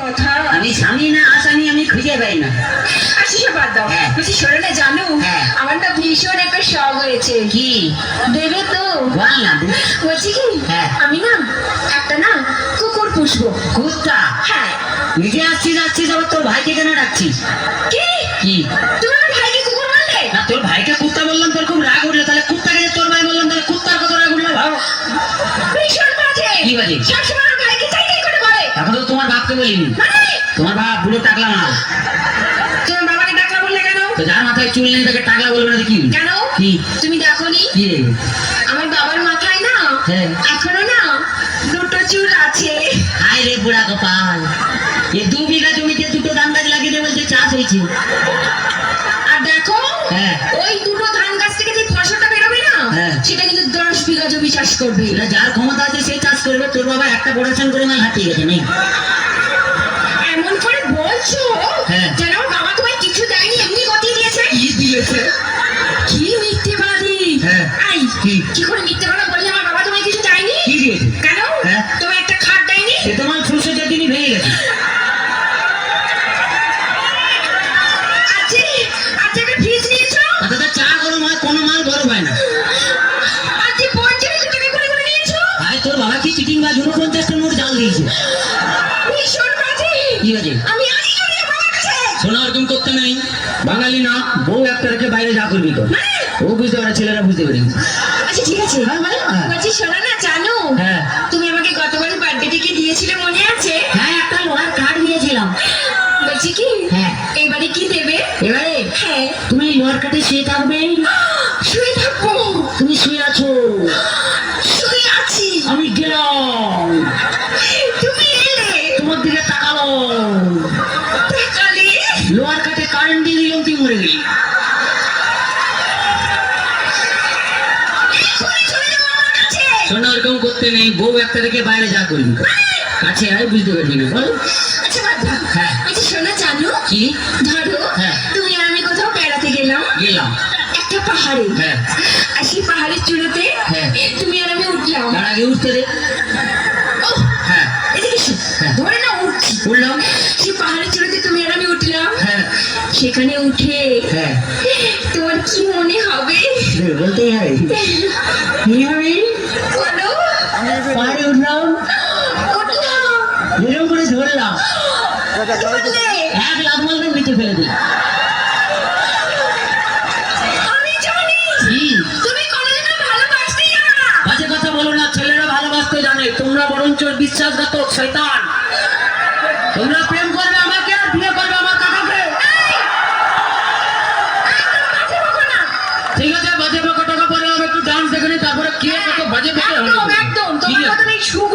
কথা? আমি স্বামী না আসামি আমি খুঁজে পাই না। আচ্ছা বাদ দাও। হ্যাঁ। বলছি শোনো জানো হ্যাঁ। আমার না ভীষণ একটা শখ হয়েছে। কি? দেবে তো? বল না বলছি কি হ্যাঁ। আমি না একটা না কুকুর পুষবো। কুত্তা হ্যাঁ। নিজে আসছিস আসছিস আবার তোর ভাইকে কেন ডাকছিস? কি? কি? তুমি আমার ভাইকে কুকুর বললে? না তোর ভাইকে কুত্তা বললাম তোর খুব রাগ উঠল। তাহলে কুত্তাকে তোর ভাই বললাম তাহলে কুত্তার কত রাগ উঠল ভাব? ভীষণ বাজে। কি বাজে? সবসময় বাপকে বলিনি। মানে? তোমার বাপ বুড়ো টাকলা না? তোমার বাবাকে ডাকলা বললে কেন? তো যার মাথায় চুল নেই তাকে টাকলা বলবে না কি? কেন? কি? তুমি দেখোনি? কি? রে? আমার বাবার মাথায় না হ্যাঁ। এখনও না দুটো চুল আছে। হায় রে বুড়া কপাল এ দু বিঘা জমিতে দুটো ধান গাছ লাগিয়ে দিয়ে বলছে চাষ হয়েছে। আর দেখো হ্যাঁ। ওই দুটো ধান গাছ থেকে যে ফসলটা বেরোবে না হ্যাঁ। সেটা কিন্তু দশ বিঘা জমি চাষ করবে। যার ক্ষমতা আছে সে চাষ করবে। তোর বাবা একটা প্রোডাকশন করে মাল হাতিয়ে গেছে নেই? বলছো। যেন বাবা তোমায় কিছু দেয়নি এমনি গতিয়ে দিয়েছে? কি দিয়েছে? কি মিথ্যেবাদী। আই কি? কি করে মিথ্যে বললে আমার বাবা তোমায় কিছু চায়নি কি দিয়েছে? কেন। তোমায় একটা খাট দেয়নি? সে তোমার ফুলসে যেদিনই ভেঙে গেছে। আজকে আজকে একটা ফ্রিজ নিয়েছো? অর্থাৎ চা গরম হয় কোনো মাল গরম হয় না। ভাই তোর বাবা কি চিটিং বা উনপঞ্চাশটা নোট জাল দিয়েছে। কি হয়েছে আমি আজই অর্জন করতে নেই। বাঙালি না বউ একটা রেখে বাইরে যা করবি তো। মানে? ও বুঝতে পারে ছেলেরা বুঝতে পারে আচ্ছা ঠিক আছে। হ্যাঁ। হ্যাঁ। বলছি সোনা না জানো? হ্যাঁ। তুমি আমাকে গতবার বার্থডে কে দিয়েছিলে মনে আছে? হ্যাঁ একটা লোহার কাঠ দিয়েছিলাম। বলছি কি? হ্যাঁ। এবারে কি দেবে? এবারে? হ্যাঁ। তুমি লোহার কাঠে শুয়ে থাকবে। চলে কাছে শোনা ওরকম করতে নেই বউ একটা থেকে বাইরে যা করবি। কাছে আয় বুঝতে পারবি না বল আচ্ছা। হ্যাঁ। আচ্ছা শোনা জানো কি ধরো হ্যাঁ। তুমি আর আমি কোথাও বেড়াতে গেলাম গেলাম একটা পাহাড়ে হ্যাঁ সেখানে উঠে হ্যাঁ। তোমার কি মনে হবে? বলতেই হবে কি হবে? বলো। পাহাড়ে উঠলাম। উঠলাম এরকম করে ধরলাম এক লাখ মাল নিচে ফেলে দিই। তোমরা বরঞ্চ বিশ্বাসঘাতক শয়তান। তোমরা প্রেম করবে ঠিক আছে বাজে পাকা টাকা পরে আমি একটু ডান্স দেখে তারপরে কি কত বাজে পাকা একদম একদম তোমার কথা নেই সুখ